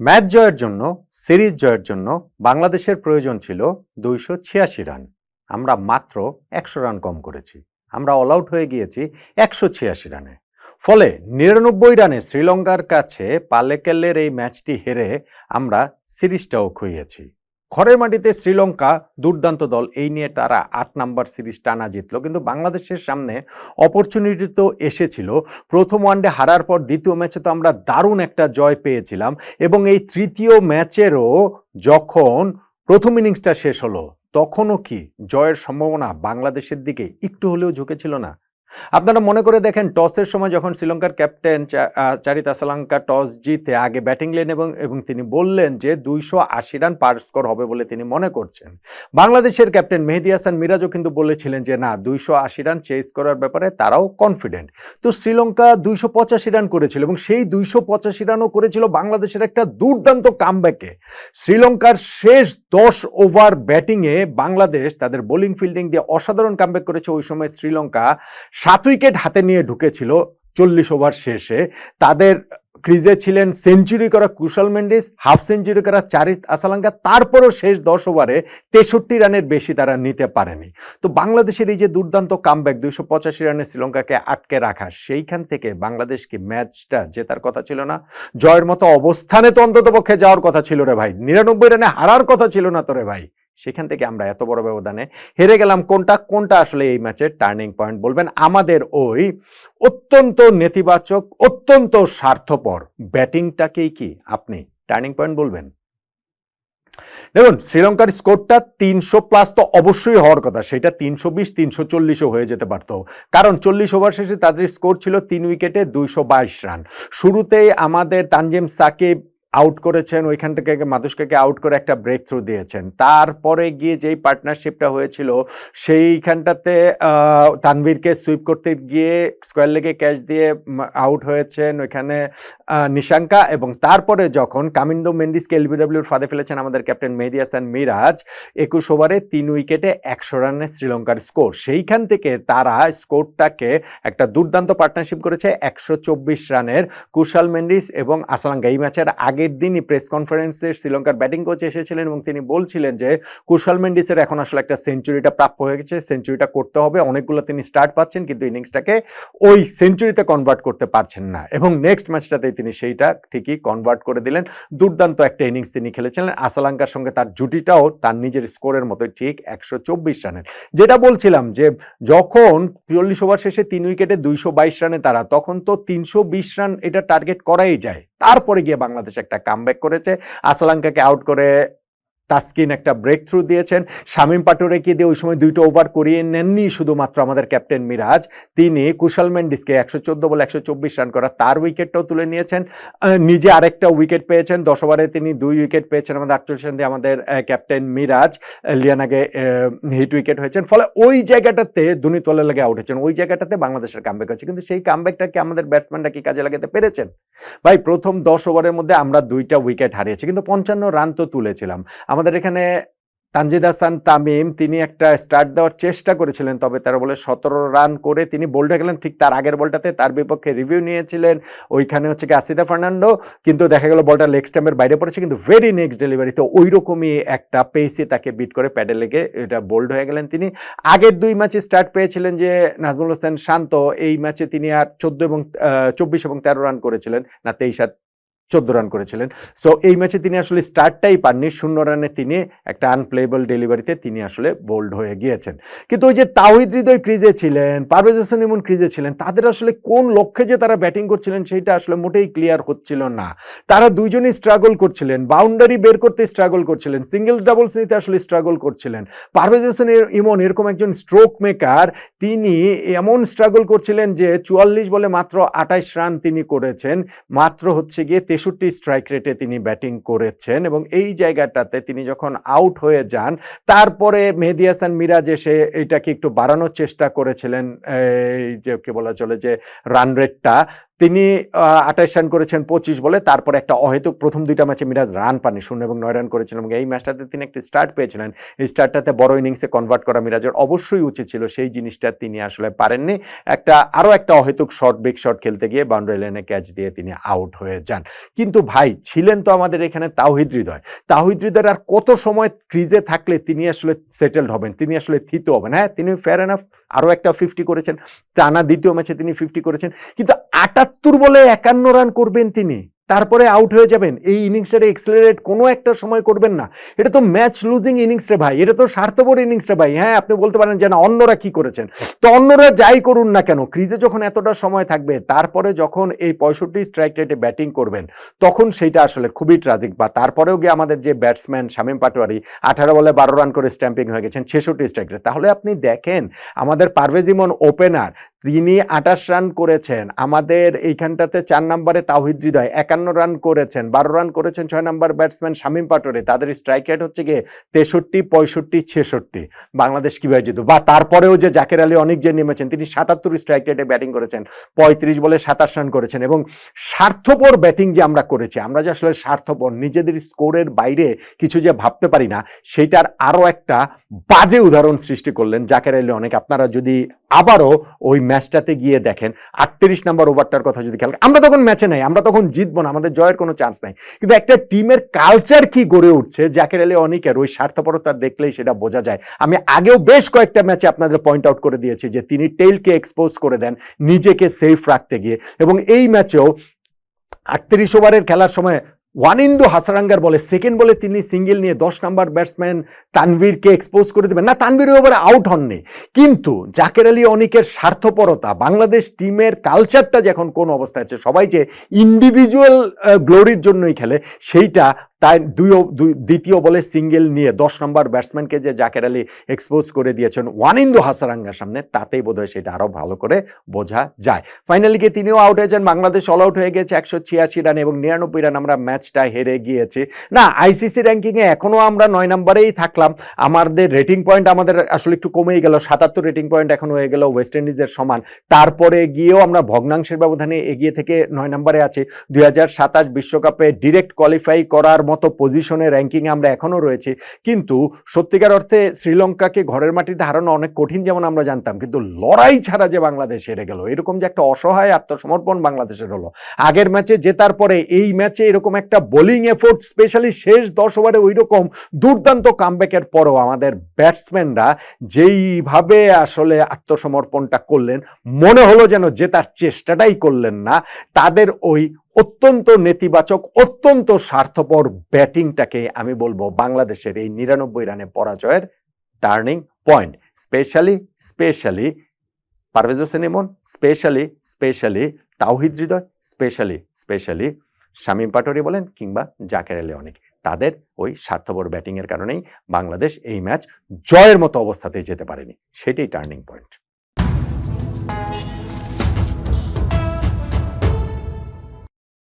Match জয়ের জন্য, series জয়ের জন্য বাংলাদেশের প্রয়োজন ছিল দুইশো ছিয়াশি রান। আমরা মাত্র একশো রান কম করেছি। আমরা অল আউট হয়ে গিয়েছি একশো ছিয়াশি রানে। ফলে নিরানব্বই রানে শ্রীলঙ্কার কাছে পালেকেলের এই ম্যাচটি হেরে আমরা সিরিজটাও খুইয়েছি। ঘরের মাটিতে শ্রীলঙ্কা দুর্দান্ত দল, এই নিয়ে তারা আট নাম্বার সিরিজ টানা জিতলো। কিন্তু বাংলাদেশের সামনে অপরচুনিটি তো এসেছিল। প্রথম ওয়ানডে হারার পর দ্বিতীয় ম্যাচে তো আমরা দারুণ একটা জয় পেয়েছিলাম এবং এই তৃতীয় ম্যাচেরও যখন প্রথম ইনিংসটা শেষ হলো, তখনও কি জয়ের সম্ভাবনা বাংলাদেশের দিকে একটু হলেও ঝুঁকেছিল না? আপনারা মনে করে দেখেন, টসের সময় যখন শ্রীলঙ্কার ক্যাপ্টেন চারিতা শ্রীলঙ্কা টস জিতে আগে ব্যাটিং লেন এবং এবং তিনি বললেন যে দুইশো আশি রান পার স্কোর হবে বলে তিনি মনে করছেন। বাংলাদেশের ক্যাপ্টেন মেহেদি হাসান মিরাজও কিন্তু বলেছিলেন যে না, দুইশো আশি রান চেস করার ব্যাপারে তারাও কনফিডেন্ট তো শ্রীলঙ্কা দুইশো পঁচাশি রান করেছিল এবং সেই দুইশো পঁচাশি রানও করেছিল বাংলাদেশের একটা দুর্দান্ত কামব্যাকে শ্রীলঙ্কার শেষ দশ ওভার ব্যাটিংয়ে বাংলাদেশ তাদের বোলিং ফিল্ডিং দিয়ে অসাধারণ কামব্যাক করেছে। ওই সময় শ্রীলঙ্কা সাত উইকেট হাতে নিয়ে ঢুকেছিল চল্লিশ ওভার শেষে। তাদের ক্রিজে ছিলেন সেঞ্চুরি করা কুশল মেন্ডিস, হাফ সেঞ্চুরি করা চারিত আসালাঙ্কা তারপরও শেষ দশ ওভারে তেষট্টি রানের বেশি তারা নিতে পারেনি। তো বাংলাদেশের এই যে দুর্দান্ত কামব্যাক দুইশো পঁচাশি রানে শ্রীলঙ্কাকে আটকে রাখা, সেইখান থেকে বাংলাদেশ কি ম্যাচটা জেতার কথা ছিল না? জয়ের মতো অবস্থানে তো অন্তত পক্ষে যাওয়ার কথা ছিল রে ভাই। নিরানব্বই রানে হারার কথা ছিল না তো রে ভাই। সেখান থেকে আমরা এত বড় ব্যবধানে হেরে গেলাম। কোনটা? কোনটা আসলে এই ম্যাচের টার্নিং পয়েন্ট বলবেন আমাদের ওই অত্যন্ত নেতিবাচক, অত্যন্ত স্বার্থপর ব্যাটিংটাকেই কি আপনি টার্নিং পয়েন্ট বলবেন? দেখুন, শ্রীলঙ্কার স্কোরটা তিনশো প্লাস তো অবশ্যই হওয়ার কথা। সেটা তিনশো বিশ, তিনশো চল্লিশও হয়ে যেতে পারতো। কারণ চল্লিশ ওভার শেষে তাদের স্কোর ছিল তিন উইকেটে দুইশো বাইশ রান শুরুতেই আমাদের তানজিম সাকিব আউট করেছেন ওইখান থেকে মাদুস্কাকে আউট করে একটা ব্রেক থ্রু দিয়েছেন। তারপরে গিয়ে যেই পার্টনারশিপটা হয়েছিল, সেইখানটাতে তানভীরকে সুইপ করতে গিয়ে স্কোয়ার লেগে ক্যাচ দিয়ে আউট হয়েছেন ওইখানে নিশাঙ্কা এবং তারপরে যখন কামিন্ডো মেন্ডিসকে এলবিডব্লিউর ফাঁদে ফেলেছেন আমাদের ক্যাপ্টেন মেহেদি হাসান মিরাজ, একুশ ওভারে তিন উইকেটে একশো রানের শ্রীলঙ্কার স্কোর সেইখান থেকে তারা স্কোরটাকে একটা দুর্দান্ত পার্টনারশিপ করেছে, একশো চব্বিশ রানের। কুশাল মেন্ডিস এবং আসালাঙ্গা এই ম্যাচের আগের দিনই প্রেস কনফারেন্সে শ্রীলঙ্কার ব্যাটিং কোচ এসেছিলেন এবং তিনি বলছিলেন যে, কুশাল মেন্ডিসের এখন আসলে একটা সেঞ্চুরিটা প্রাপ্য হয়ে গেছে সেঞ্চুরিটা করতে হবে, অনেকগুলো তিনি স্টার্ট পাচ্ছেন কিন্তু ইনিংসটাকে ওই সেঞ্চুরিতে কনভার্ট করতে পারছেন না। এবং নেক্সট ম্যাচটাতে তিনি সেইটা ঠিকই কনভার্ট করে দিলেন। দুর্দান্ত একটা ইনিংস তিনি খেলেছিলেন। আসালাঙ্কার সঙ্গে তার জুটিটাও তার নিজের স্কোরের মতো ঠিক একশো চব্বিশ রানের। যেটা বলছিলাম যে, যখন চল্লিশ ওভার শেষে তিন উইকেটে দুইশো বাইশ রানে তারা, তখন তো তিনশো বিশ রান এটা টার্গেট করাই যায়। তারপরে গিয়ে বাংলাদেশ একটা কামব্যাক করেছে। আসালাঙ্কাকে আউট করে তাসকিন একটা ব্রেক থ্রু দিয়েছেন। শামীম পাটোরেকে দিয়ে ওই সময় দুইটো ওভার করিয়ে নেননি? শুধুমাত্র আমাদের ক্যাপ্টেন মিরাজ। তিনি কুশল মেন্ডিসকে একশো চোদ্দ বলে একশো চব্বিশ রান করা তার উইকেটটাও তুলে নিয়েছেন। নিজে আরেকটা উইকেট পেয়েছেন। দশ ওভারে তিনি দুই উইকেট পেয়েছেন আমাদের আটচল্লিশ রান দিয়ে আমাদের captain Miraz. Liyanage hit wicket হয়েছেন। ফলে ওই জায়গাটাতে দুনিতলে লাগে আউট হয়েছেন। ওই জায়গাটাতে বাংলাদেশের কামব্যাক হয়েছে। কিন্তু সেই কামব্যাকটাকে আমাদের ব্যাটসম্যানরা কি কাজে লাগাতে পেরেছেন? ভাই, প্রথম দশ ওভারের মধ্যে আমরা দুইটা উইকেট হারিয়েছি। কিন্তু পঞ্চান্ন রান তো তুলেছিলাম। আমাদের এখানে তানজিদ হাসান তামিম, তিনি একটা স্টার্ট দেওয়ার চেষ্টা করেছিলেন, তবে তারা বলে সতেরো রান করে তিনি বোল্ডে গেলেন, ঠিক তার আগের বলটাতে তার বিপক্ষে রিভিউ নিয়েছিলেন, ওইখানে হচ্ছে আসিদা ফার্নান্ডো, কিন্তু দেখা গেল বলটা লেগ স্ট্যাম্পের বাইরে পড়েছে, কিন্তু ভেরি নেক্সট ডেলিভারিতে ওই রকমই একটা পেসে তাকে বিট করে প্যাডে লেগে এটা বোল্ড হয়ে গেলেন তিনি। আগের দুই ম্যাচে স্টার্ট পেয়েছিলেন যে নাজমুল হোসেন শান্ত, এই ম্যাচে তিনি আর চোদ্দ এবং চব্বিশ এবং তেরো রান করেছিলেন, না তেইশ আর চোদ্দ রান করেছিলেন। সো এই ম্যাচে তিনি আসলে স্টার্টটাই পাননি। শূন্য রানে তিনি একটা আনপ্লেয়েবল ডেলিভারিতে তিনি আসলে বোল্ড হয়ে গিয়েছেন। কিন্তু ওই যে তাওহিদ হৃদয় ক্রিজে ছিলেন, পারভেজ হোসেন ইমন ক্রিজে ছিলেন, তাদের আসলে কোন লক্ষ্যে যে তারা ব্যাটিং করছিলেন সেইটা আসলে মোটেই ক্লিয়ার হচ্ছিল না। তারা দুইজনই স্ট্রাগল করছিলেন বাউন্ডারি বের করতে স্ট্রাগল করছিলেন সিঙ্গেলস ডাবলস নিতে আসলে স্ট্রাগল করছিলেন। পারভেজ হোসেন ইমন এরকম একজন স্ট্রোক মেকার তিনি এমন স্ট্রাগল করছিলেন যে চুয়াল্লিশ বলে মাত্র আঠাইশ রান তিনি করেছেন। মাত্র হচ্ছে গিয়ে তেষট্টি স্ট্রাইক রেটে তিনি ব্যাটিং করেছেন এবং এই জায়গাটাতে তিনি যখন আউট হয়ে যান, তারপরে মেহেদি হাসান মিরাজ এসে এটাকে একটু বাড়ানোর চেষ্টা করেছিলেন, এই যে কে বলা চলে যে রান রেটটা তিনি আঠাশ রান করেছেন পঁচিশ বলে, তারপর একটা অহেতুক প্রথম দুইটা ম্যাচে মিরাজ রান পাননি, শূন্য এবং নয় রান করেছিলেন এবং এই ম্যাচটাতে তিনি একটি স্টার্ট পেয়েছিলেন। এই স্টার্টটাতে বড় ইনিংসে কনভার্ট করা মিরাজের অবশ্যই উচিত ছিল, সেই জিনিসটা তিনি আসলে পারেননি। একটা, আরও একটা অহেতুক শর্ট বিগ শট খেলতে গিয়ে বাউন্ডারি লাইনে ক্যাচ দিয়ে তিনি আউট হয়ে যান। কিন্তু ভাই, ছিলেন তো আমাদের এখানে তাওহিদ হৃদয়। তাওহিদ হৃদয়ের আর কত সময় ক্রিজে থাকলে তিনি আসলে সেটেলড হবেন, তিনি আসলে থিত হবেন। হ্যাঁ তিনি ফেয়ার এনাফ আরও একটা ফিফটি করেছেন। টানা দ্বিতীয় ম্যাচে তিনি ফিফটি করেছেন। কিন্তু আটাত্তর বলে একান্ন রান করবেন তিনি। তারপরে আউট হয়ে যাবেন। এই ইনিংসটা এক্সেলারেট কোনো একটা সময় করবেন না। এটা তো ম্যাচ লুজিং ইনিংস রে ভাই। এটা তো স্বার্থপর ইনিংস রে ভাই। হ্যাঁ আপনি বলতে পারেন যে না, অন্যরা কি করেছেন? তো অন্যরা যাই করুন না কেন, ক্রিজে যখন এতটা সময় থাকবে, তারপরে যখন এই পঁয়ষট্টি স্ট্রাইক রেটে ব্যাটিং করবেন, তখন সেইটা আসলে খুবই ট্রাজিক বা তারপরেও গিয়ে আমাদের যে ব্যাটসম্যান শামীম পাটোয়ারি, আঠারো বলে বারো রান করে স্ট্যাম্পিং হয়ে গেছেন, ছেষট্টি স্ট্রাইক রেট তাহলে আপনি দেখেন, আমাদের পারভেজ ইমন ওপেনার তিনি আঠাশ রান করেছেন। আমাদের এইখানটাতে চার নম্বরে তাহিদ হৃদয়, একান্ন রান করেছেন, বারো রান করেছেন ছয় নম্বর ব্যাটসম্যান শামীম পাটোরে তাদের স্ট্রাইক রেট হচ্ছে গিয়ে তেষট্টি, পঁয়ষট্টি, ছেষট্টি। বাংলাদেশ কীভাবে জিত বা তারপরেও যে জাকের আলী অনেক যে নেমেছেন, তিনি সাতাত্তর স্ট্রাইক রেটে ব্যাটিং করেছেন, পঁয়ত্রিশ বলে সাতাশ রান করেছেন এবং স্বার্থপর ব্যাটিং যে আমরা করেছি, আমরা যে আসলে স্বার্থপর, নিজেদের স্কোরের বাইরে কিছু যে ভাবতে পারি না, সেটার আরও একটা বাজে উদাহরণ সৃষ্টি করলেন জাকের আলী অনেক। আপনারা যদি আবারও ওই ম্যাচটাতে গিয়ে দেখেন, আটত্রিশ নাম্বার ওভারটার কথা যদি খেয়াল আমরা তখন ম্যাচে নাই, আমরা তখন জিতবো না, আমাদের জয়ের কোনো চান্স নাই। কিন্তু একটা টিমের কালচার কি গড়ে উঠছে জাকের আলী অনেকের ওই স্বার্থপরতা দেখলেই সেটা বোঝা যায়। আমি আগেও বেশ কয়েকটা ম্যাচে আপনাদের পয়েন্ট আউট করে দিয়েছি যে তিনি টেইলকে এক্সপোজ করে দেন, নিজেকে সেফ রাখতে গিয়ে। এবং এই ম্যাচেও আটত্রিশ ওভারের খেলার সময় ওয়ানিন্দু হাসারাঙ্গার বলে সেকেন্ড বলে তিনি সিঙ্গেল নিয়ে দশ নাম্বার ব্যাটসম্যান তানভীরকে এক্সপোজ করে দেবেন। না তানভীর ওভারে আউট হননি। কিন্তু জাকের আলী অনেকের স্বার্থপরতা, বাংলাদেশ টিমের কালচারটা যখন কোন অবস্থায় আছে, সবাই যে ইন্ডিভিজুয়াল গ্লোরির জন্যই খেলে, সেইটা তাই দুই দ্বিতীয় বলে সিঙ্গেল নিয়ে দশ নম্বর ব্যাটসম্যানকে যে জাকের আলী এক্সপোজ করে দিয়েছেন ওয়ানিন্দু হাসারাঙ্গার সামনে, তাতেই বোধহয় সেটা আরও ভালো করে বোঝা যায়। ফাইনালি গিয়ে তিনিও আউট হয়েছেন, বাংলাদেশ অল আউট হয়ে গেছে, একশো ছিয়াশি রান এবং নিরানব্বই রান আমরা ম্যাচটা হেরে গিয়েছি। না আইসিসি র্যাঙ্কিংয়ে এখনও আমরা নয় নম্বরেই থাকলাম। আমাদের রেটিং পয়েন্ট আমাদের আসলে একটু কমেই গেল, সাতাত্তর রেটিং পয়েন্ট এখন হয়ে গেল ওয়েস্ট ইন্ডিজের সমান। তারপরে গিয়েও আমরা ভগ্নাংশের ব্যবধানে এগিয়ে থেকে নয় নম্বরে আছি। দুই বিশ্বকাপে ডিরেক্ট কোয়ালিফাই করার মতো পজিশনে র্যাঙ্কিংয়ে আমরা এখনও রয়েছি। কিন্তু সত্যিকার অর্থে শ্রীলঙ্কাকে ঘরের মাটিতে হারানো অনেক কঠিন যেমন আমরা জানতাম, কিন্তু লড়াই ছাড়া যে বাংলাদেশ হেরে গেল, এরকম যে একটা অসহায় আত্মসমর্পণ বাংলাদেশের হলো। আগের ম্যাচে জেতার পরে এই ম্যাচে এরকম একটা বোলিং এফোর্ট স্পেশালি শেষ দশ ওভারে ওই রকম দুর্দান্ত কামব্যাকের পরও আমাদের ব্যাটসম্যানরা যেইভাবে আসলে আত্মসমর্পণটা করলেন, মনে হলো যেন জেতার চেষ্টাটাই করলেন না, তাদের ওই অত্যন্ত নেতিবাচক, অত্যন্ত স্বার্থপর ব্যাটিংটাকে আমি বলব বাংলাদেশের এই নিরানব্বই রানে পরাজয়ের turning point. Specially specially Parvez Hossain Emon, specially specially Towhid Hridoy, specially specially Shamim Patwari বলেন কিংবা জাকের আলী অনেক। তাদের ওই স্বার্থপর ব্যাটিংয়ের কারণেই বাংলাদেশ এই ম্যাচ জয়ের মতো অবস্থাতেই যেতে পারেনি। সেটাই টার্নিং পয়েন্ট।